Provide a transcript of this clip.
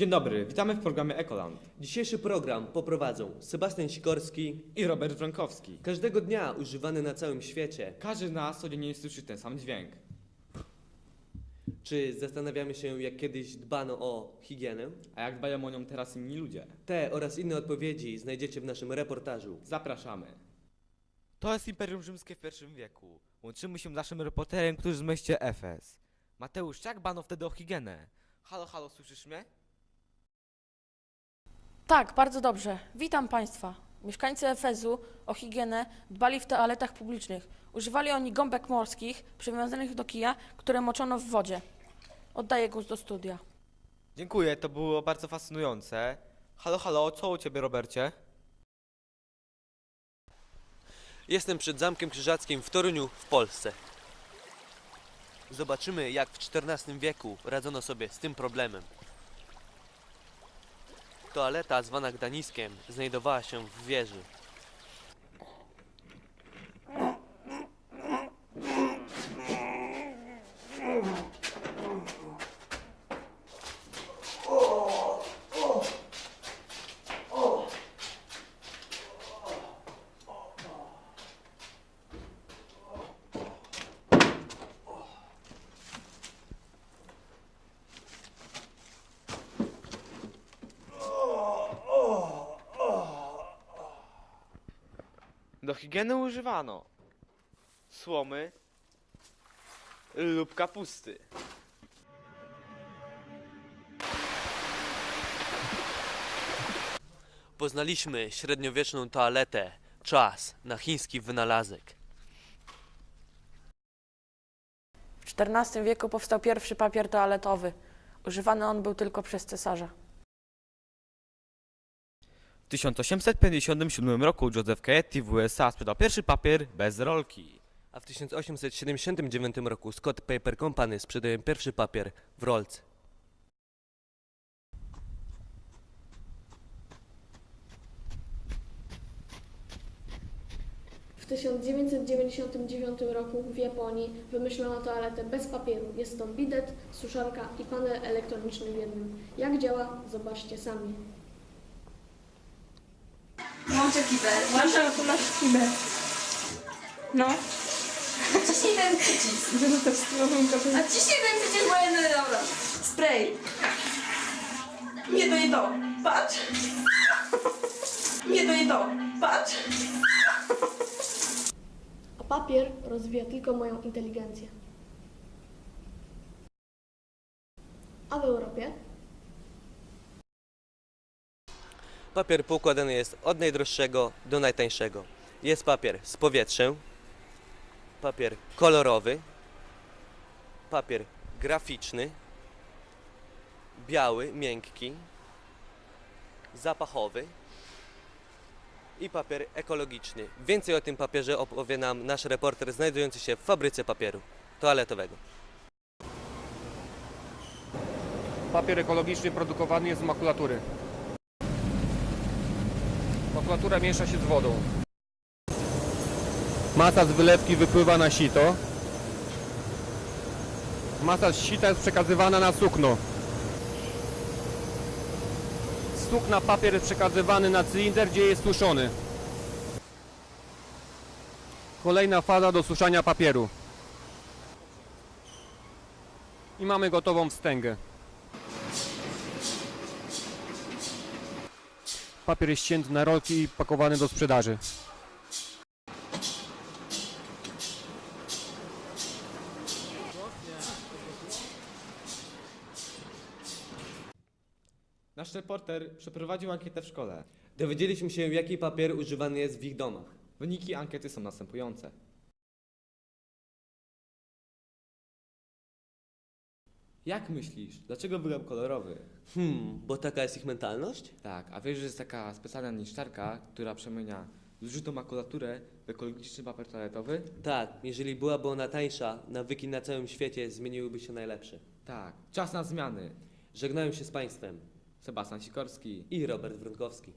Dzień dobry, witamy w programie Ekoland Dzisiejszy program poprowadzą Sebastian Sikorski. i Robert Wronkowski. Każdego dnia używany na całym świecie. Każdy z nas codziennie słyszy ten sam dźwięk. Czy zastanawiamy się, jak kiedyś dbano o higienę? A jak dbają o nią teraz inni ludzie? Te oraz inne odpowiedzi znajdziecie w naszym reportażu. Zapraszamy. To jest Imperium Rzymskie w I wieku. Łączymy się z naszym reporterem, który z mieście Efes. Mateusz, jak bano wtedy o higienę? Halo, halo, słyszysz mnie? Tak, bardzo dobrze. Witam Państwa. Mieszkańcy Efezu o higienę dbali w toaletach publicznych. Używali oni gąbek morskich przywiązanych do kija, które moczono w wodzie. Oddaję głos do studia. Dziękuję, to było bardzo fascynujące. Halo, halo, co u ciebie, Robercie? Jestem przed Zamkiem Krzyżackim w Toruniu w Polsce. Zobaczymy, jak w XIV wieku radzono sobie z tym problemem. Toaleta zwana Gdaniskiem znajdowała się w wieży. Do higieny używano słomy lub kapusty. Poznaliśmy średniowieczną toaletę. Czas na chiński wynalazek. W XIV wieku powstał pierwszy papier toaletowy. Używany on był tylko przez cesarza. W 1857 roku Joseph Cayeti w USA sprzedał pierwszy papier bez rolki. A w 1879 roku Scott Paper Company sprzedaje pierwszy papier w rolce. W 1999 roku w Japonii wymyślono toaletę bez papieru. Jest to bidet, suszarka i panel elektroniczny w jednym. Jak działa? Zobaczcie sami. Włączę kibel. Włączam tu nasz kibel. No. Ciśnij ten przycisk. A ciśnij ten przycisk, bo jeden dobra. Spray. Nie to nie to. Patrz. Nie to nie to. Patrz. A papier rozwija tylko moją inteligencję. A w Europie? Papier poukładany jest od najdroższego do najtańszego. Jest papier z powietrzem, papier kolorowy, papier graficzny, biały, miękki, zapachowy i papier ekologiczny. Więcej o tym papierze opowie nam nasz reporter znajdujący się w fabryce papieru toaletowego. Papier ekologiczny produkowany jest z makulatury. Makulatura miesza się z wodą. Masa z wylewki wypływa na sito. Masa z sita jest przekazywana na sukno. Sukna papier jest przekazywany na cylinder, gdzie jest suszony. Kolejna faza do suszania papieru. I mamy gotową wstęgę. Papier jest ścięty na rolki i pakowany do sprzedaży. Nasz reporter przeprowadził ankietę w szkole. Dowiedzieliśmy się, jaki papier używany jest w ich domach. Wyniki ankiety są następujące. Jak myślisz, dlaczego wybrał kolorowy? Hmm, bo taka jest ich mentalność? Tak, a wiesz, że jest taka specjalna niszczarka, która przemienia zużytą makulaturę w ekologiczny papier toaletowy? Tak, jeżeli byłaby ona tańsza, nawyki na całym świecie zmieniłyby się najlepsze. Tak, czas na zmiany. Żegnają się z Państwem Sebastian Sikorski. i Robert Wronkowski.